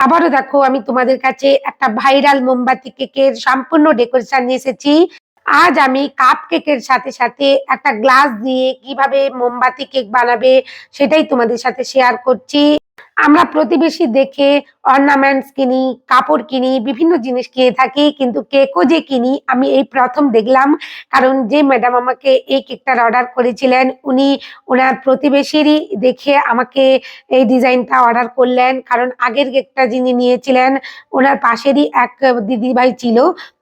আবারও দেখো, আমি তোমাদের কাছে একটা ভাইরাল মোমবাতি কেকের সম্পূর্ণ ডেকোরেশন নিয়ে এসেছি। আজ আমি কাপ কেকের সাথে সাথে একটা গ্লাস দিয়ে কীভাবে মোমবাতি কেক বানাবে সেটাই তোমাদের সাথে শেয়ার করছি। আমরা প্রতিবেশী দেখে অর্নামেন্টস কিনি, কাপড় কিনি, বিভিন্ন জিনিস কিনে থাকি, কিন্তু কেকও যে কিনি, আমি এই প্রথম দেখলাম। কারণ যে ম্যাডাম আমাকে এই কেকটার অর্ডার করেছিলেন, উনি ওনার প্রতিবেশীরই দেখে আমাকে এই ডিজাইনটা অর্ডার করলেন। কারণ আগের কেকটা যিনি নিয়েছিলেন, ওনার পাশেরই এক দিদিভাই ছিল।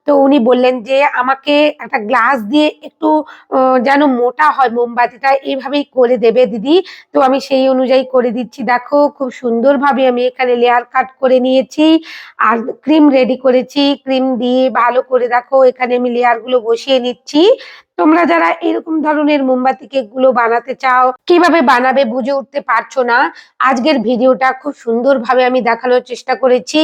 তো উনি বললেন যে, আমাকে একটা গ্লাস দিয়ে একটু যেন মোটা হয় মোমবাতিটা এইভাবেই করে দেবে দিদি। তো আমি সেই অনুযায়ী করে দিচ্ছি। দেখো, খুব সুন্দরভাবে আমি এখানে লেয়ার কাট করে নিয়েছি। আর ক্রিম রেডি করেছি। ক্রিম দিয়ে ভালো করে দেখো, এখানে আমি লেয়ারগুলো বসিয়ে নিচ্ছি। তোমরা যারা এরকম ধরনের মোমবাতি কেকগুলো বানাতে চাও, কীভাবে বানাবে বুঝে উঠতে পারছ না? আজকের ভিডিওটা খুব সুন্দরভাবে আমি দেখানোর চেষ্টা করেছি।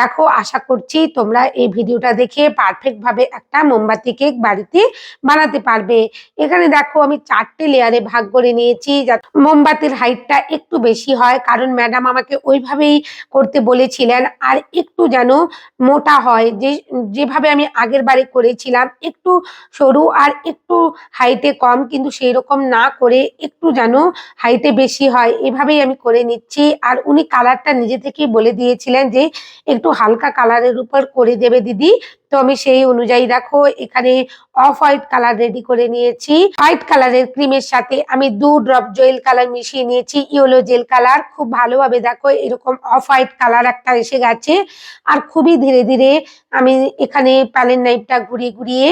দেখো, আশা করছি তোমরা এই ভিডিওটা দেখে পারফেক্ট ভাবে একটা মোমবাতি কেক বাড়িতে বানাতে পারবে। এখানে দেখো, আমি চারটে লেয়ারে ভাগ করে নিয়েছি। মোমবাতির হাইটটা একটু বেশি হয়, কারণ ম্যাডাম আমাকে ওইভাবেই করতে বলেছিলেন, আর একটু যেন মোটা হয়। যে, যেভাবে আমি আগের বারে করেছিলাম, একটু সরু আর একটু হাইটে কম, কিন্তু সেই রকম না করে একটু যেন হাইটে বেশি হয়, এভাবেই আমি করে নিচ্ছি। আর উনি কালারটা নিজে থেকেই বলে দিয়েছিলেন যে, একটু হালকা কালারের উপর করে দেবে দিদি। তো আমি সেই অনুযায়ী দেখো, এখানে অফ হোয়াইট কালার রেডি করে নিয়েছি। হোয়াইট কালারের ক্রিমের সাথে আমি দু ড্রপ জেল কালার মিশিয়ে নিয়েছি ইয়েলো জেল কালার খুব ভালোভাবে দেখো, এরকম অফ হোয়াইট কালার একটা এসে গেছে। আর খুবই ধীরে ধীরে আমি এখানে প্যালেন নাইফটা ঘুরিয়ে ঘুরিয়ে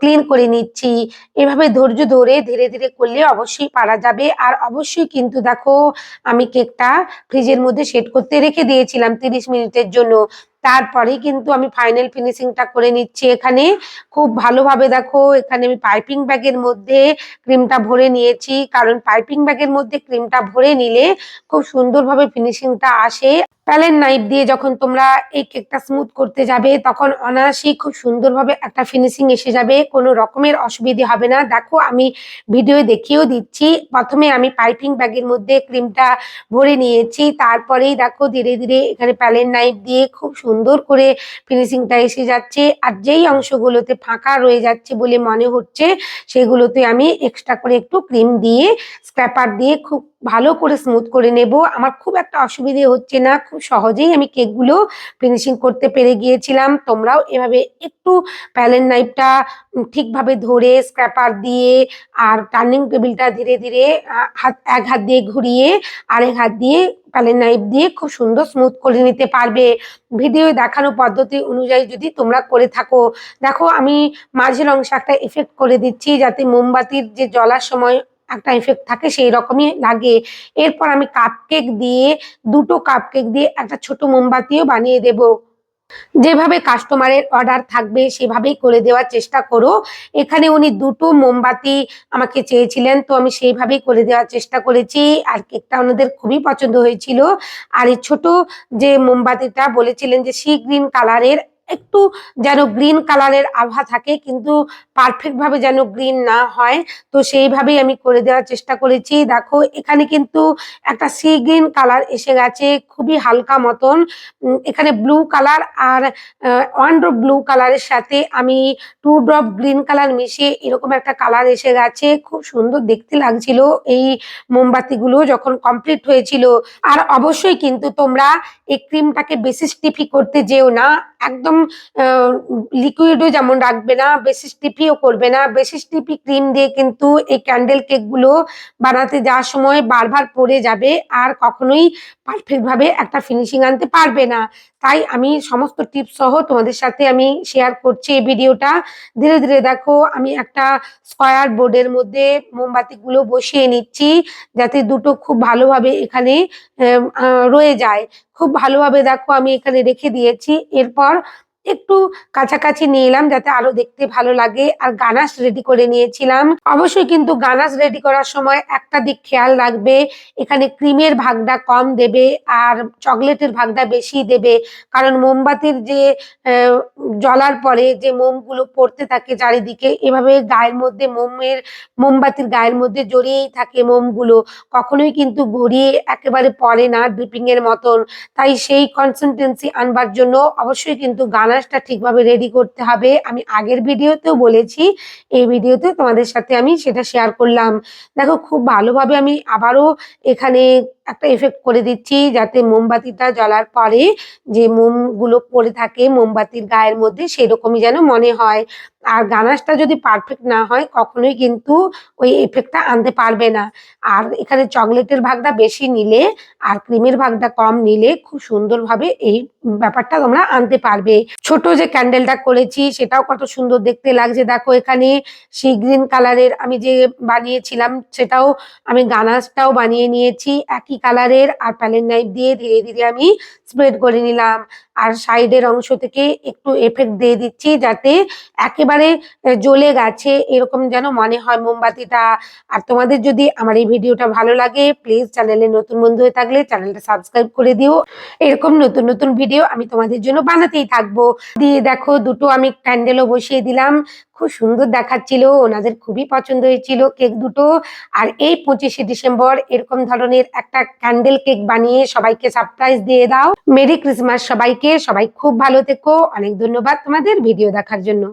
ক্লিন করে নিচ্ছি। এভাবে ধৈর্য ধরে ধীরে ধীরে করলে অবশ্যই পারা যাবে। আর অবশ্যই কিন্তু দেখো, আমি কেকটা ফ্রিজের মধ্যে সেট করতে রেখে দিয়েছিলাম তিরিশ মিনিটের জন্য। তারপরে কিন্তু আমি ফাইনাল ফিনিশিংটা করে নিচ্ছি এখানে। খুব ভালোভাবে দেখো, এখানে আমি পাইপিং ব্যাগের মধ্যে ক্রিমটা ভরে নিয়েছি। কারণ পাইপিং ব্যাগের মধ্যে ক্রিমটা ভরে নিলে খুব সুন্দরভাবে ফিনিশিংটা আসে। প্যালেন নাইফ দিয়ে যখন তোমরা এই কেকটা স্মুথ করতে যাবে, তখন অনায়াসেই খুব সুন্দরভাবে একটা ফিনিশিং এসে যাবে। কোনো রকমের অসুবিধে হবে না। দেখো, আমি ভিডিও দেখিয়েও দিচ্ছি। প্রথমে আমি পাইপিং ব্যাগের মধ্যে ক্রিমটা ভরে নিয়েছি। তারপরেই দেখো, ধীরে ধীরে এখানে প্যালেন নাইফ দিয়ে খুব সুন্দর করে ফিনিশিংটা এসে যাচ্ছে। আর যেই অংশগুলোতে ফাঁকা রয়ে যাচ্ছে বলে মনে হচ্ছে, সেগুলোতে আমি এক্সট্রা করে একটু ক্রিম দিয়ে স্ক্র্যাপার দিয়ে খুব ভালো করে স্মুথ করে নেব। আমার খুব একটা অসুবিধে হচ্ছে না, খুব সহজেই আমি কেকগুলো ফিনিশিং করতে পেরে গিয়েছিলাম। তোমরাও এভাবে একটু প্যালেন নাইফটা ঠিকভাবে ধরে স্ক্র্যাপার দিয়ে আর টার্নিং টেবিলটা ধীরে ধীরে হাত, এক হাত দিয়ে ঘুরিয়ে আরেক হাত দিয়ে প্যালেন নাইফ দিয়ে খুব সুন্দর স্মুথ করে নিতে পারবে। ভিডিও দেখানো পদ্ধতি অনুযায়ী যদি তোমরা করে থাকো, দেখো আমি মাঝের অংশে একটা এফেক্ট করে দিচ্ছি যাতে মোমবাতির যে জ্বলার সময় একটা এফেক্ট থাকে সেই রকমই লাগে। এরপর আমি কাপকেক দিয়ে, দুটো কাপকেক দিয়ে একটা ছোট মোমবাতিও বানিয়ে দেব। যেভাবে কাস্টমারের অর্ডার থাকবে সেভাবেই করে দেওয়ার চেষ্টা করো। এখানে উনি দুটো মোমবাতি আমাকে চেয়েছিলেন, তো আমি সেইভাবেই করে দেওয়ার চেষ্টা করেছি। আর কেকটা ওনাদের খুবই পছন্দ হয়েছিল। আর এই ছোট যে মোমবাতিটা বলেছিলেন যে সি গ্রিন কালারের একটু যেন গ্রিন কালারের আভা থাকে, কিন্তু পারফেক্ট ভাবে যেন গ্রিন না হয়। তো সেইভাবেই আমি করে দেওয়ার চেষ্টা করেছি। দেখো, এখানে কিন্তু একটা সি গ্রিন কালার এসে গেছে, খুবই হালকা মতন। এখানে ব্লু কালার আর ওয়ান ড্রপ ব্লু কালারের সাথে আমি টু ড্রপ গ্রিন কালার মিশিয়ে এরকম একটা কালার এসে গেছে। খুব সুন্দর দেখতে লাগছিল এই মোমবাতিগুলো যখন কমপ্লিট হয়েছিল। আর অবশ্যই কিন্তু তোমরা এই ক্রিমটাকে বেশি স্টিফি করতে যেও না। একদম লিকুইডও যেমন রাখবে না, বেশি স্টিফিও করবে না। বেশি স্টিফি ক্রিম দিয়ে কিন্তু এই ক্যান্ডেল কেকগুলো বানাতে যাওয়ার সময় বারবার পড়ে যাবে আর কখনোই পারফেক্ট ভাবে একটা ফিনিশিং আনতে পারবে না। তাই আমি সমস্ত টিপস সহ তোমাদের সাথে আমি শেয়ার করছি এই ভিডিওটা ধীরে ধীরে দেখো, আমি একটা স্কয়ার বোর্ডের মধ্যে মোমবাতিগুলো বসিয়ে নিচ্ছি যাতে দুটো খুব ভালোভাবে এখানে রয়ে যায়। খুব ভালোভাবে দেখো আমি এখানে রেখে দিয়েছি। এরপর একটু কাছাকাছি নিয়ে এলাম যাতে আরও দেখতে ভালো লাগে। আর গানাশ রেডি করে নিয়েছিলাম। অবশ্যই কিন্তু গানাশ রেডি করার সময় একটা দিক খেয়াল রাখবে। এখানে ক্রিমের ভাগটা কম দেবে আর চকলেটের ভাগটা বেশি দেবে। কারণ মোমবাতির যে জ্বলার পরে যে মোমগুলো পড়তে থাকে চারিদিকে, এভাবে গায়ের মধ্যে মোমের, মোমবাতির গায়ের মধ্যে জড়িয়েই থাকে মোমগুলো। কখনোই কিন্তু গড়িয়ে একেবারে পড়ে না ড্রিপিং এর মতন। তাই সেই কনসিস্টেন্সি আনবার জন্য অবশ্যই কিন্তু গানাশটা ঠিকভাবে রেডি করতে হবে। আমি আগের ভিডিওতেও বলেছি, এই ভিডিওতে তোমাদের সাথে আমি সেটা শেয়ার করলাম। দেখো, খুব ভালোভাবে আমি আবারও এখানে একটা এফেক্ট করে দিচ্ছি, যাতে মোমবাতিটা জ্বলার পরে যে মোমগুলো পড়ে থাকে মোমবাতির গায়ের মধ্যে সেরকমই যেন মনে হয়। আর গানাশটা যদি পারফেক্ট না হয়, কখনোই কিন্তু ওই এফেক্টটা আনতে পারবে না। আর এখানে চকলেটের ভাগটা বেশি নিলে আর ক্রিমের ভাগটা কম নিলে খুব সুন্দরভাবে এই ব্যাপারটা তোমরা আনতে পারবে। ছোট যে ক্যান্ডেলটা করেছি, সেটাও কত সুন্দর দেখতে লাগছে। দেখো, এখানে সি গ্রিন কালারের আমি যে বানিয়েছিলাম, সেটাও আমি গানাসটাও বানিয়ে নিয়েছি। একই কালারের আর প্যালেন নাইফ দিয়ে ধীরে ধীরে আমি স্প্রেড করে নিলাম। আর সাইডের অংশ থেকে একটু এফেক্ট দিয়ে দিচ্ছি যাতে একেবারে জ্বলে গেছে, এরকম যেন মনে হয় মোমবাতিটা। আর তোমাদের যদি আমার এই ভিডিওটা ভালো লাগে প্লিজ চ্যানেলে নতুন বন্ধু হয়ে থাকলে চ্যানেলটা সাবস্ক্রাইব করে দিও। এরকম নতুন নতুন ভিডিও আমি তোমাদের জন্য বানাতেই থাকব। দিয়ে দেখো, দুটো আমি ক্যান্ডেলও বসিয়ে দিলাম। খুব সুন্দর দেখাচ্ছিল, ওনাদের খুবই পছন্দ হয়েছিল কেক দুটো। আর এই পঁচিশে ডিসেম্বর এরকম ধরনের একটা ক্যান্ডেল কেক বানিয়ে সবাইকে সারপ্রাইজ দিয়ে দাও। মেরি ক্রিসমাস সবাইকে। সবাই খুব ভালো থেকো। অনেক ধন্যবাদ তোমাদের ভিডিও দেখার জন্য।